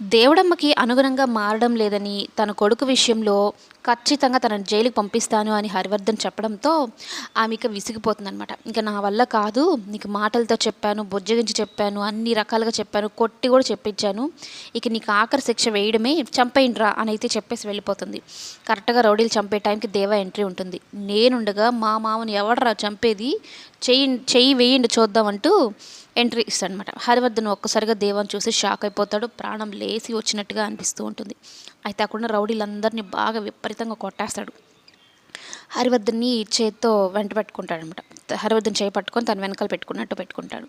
దేవుడమ్మకి అనుగుణంగా మారడం లేదని తన కొడుకు విషయంలో ఖచ్చితంగా తనని జైలుకి పంపిస్తాను అని హరివర్ధన్ చెప్పడంతో ఆమె ఇక విసిగిపోతుందనమాట ఇంకా నా వల్ల కాదు నీకు మాటలతో చెప్పాను బుజ్జగించి చెప్పాను అన్ని రకాలుగా చెప్పాను కొట్టి కూడా చెప్పించాను. ఇక నీకు ఆఖరి శిక్ష వేయడమే చంపేయండిరా అని అయితే చెప్పేసి వెళ్ళిపోతుంది. కరెక్ట్గా రౌడీలు చంపే టైంకి దేవా ఎంట్రీ ఉంటుంది. నేనుండగా మా మామని ఎవడరా చంపేది? చెయ్యి చెయ్యి వేయండి చూద్దామంటూ ఎంట్రీ ఇస్తాడనమాట హరివర్ధన్ ఒక్కసారిగా దేవాన్ని చూసి షాక్ అయిపోతాడు. ప్రాణం లేసి వచ్చినట్టుగా అనిపిస్తూ ఉంటుంది. అయితే అక్కడ రౌడీలందరినీ బాగా విపరీతంగా కొట్టేస్తాడు. హరివర్ధన్ని చేత్తో వెంట పెట్టుకుంటాడనమాట హరివర్ధన్ చేయి పట్టుకొని తన వెనకాల పెట్టుకున్నట్టు పెట్టుకుంటాడు.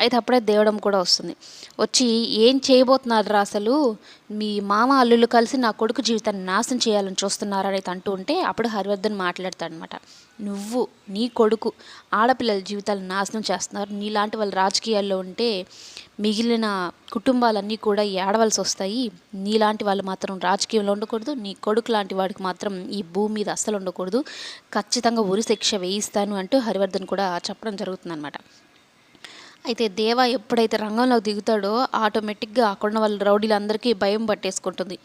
అయితే అప్పుడే దేవడం కూడా వస్తుంది. వచ్చి ఏం చేయబోతున్నారు అసలు? మీ మామ అల్లుళ్ళు కలిసి నా కొడుకు జీవితాన్ని నాశనం చేయాలని చూస్తున్నారని అయితే అంటూ ఉంటే అప్పుడు హరివర్ధన్ మాట్లాడతాడనమాట నువ్వు నీ కొడుకు ఆడపిల్లల జీవితాలను నాశనం చేస్తున్నారు. నీలాంటి వాళ్ళు రాజకీయాల్లో ఉంటే మిగిలిన కుటుంబాలన్నీ కూడా ఏడవలసి వస్తాయి. నీలాంటి వాళ్ళు మాత్రం రాజకీయంలో ఉండకూడదు. నీ కొడుకు లాంటి వాడికి మాత్రం ఈ భూమి మీద అస్సలు ఉండకూడదు. ఖచ్చితంగా ఉరి శిక్ష వేయిస్తాను అంటూ హరివర్ధన్ కూడా చెప్పడం జరుగుతుందన్నమాట. అయితే దేవా ఎప్పుడైతే రంగంలోకి దిగుతాడో ఆటోమేటిక్గా అక్కడ వాళ్ళ రౌడీలందరికీ భయం పట్టేసుకుంటుంది.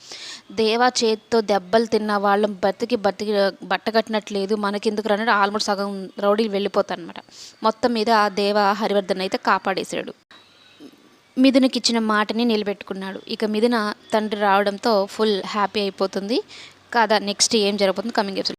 దేవా చేతితో దెబ్బలు తిన్న వాళ్ళం బతికి బతికి బట్టగట్టినట్లేదు మనకెందుకు రన్నాడు ఆల్మోస్ట్ సగం రౌడీలు వెళ్ళిపోతారు అనమాట మొత్తం మీద ఆ దేవా హరివర్ధన్ అయితే కాపాడేశాడు. మిథునకి ఇచ్చిన మాటని నిలబెట్టుకున్నాడు. ఇక మిథున తండ్రి రావడంతో ఫుల్ హ్యాపీ అయిపోతుంది. కాదా నెక్స్ట్ ఏం జరగబోతుంది కమింగ్ ఎపిసోడ్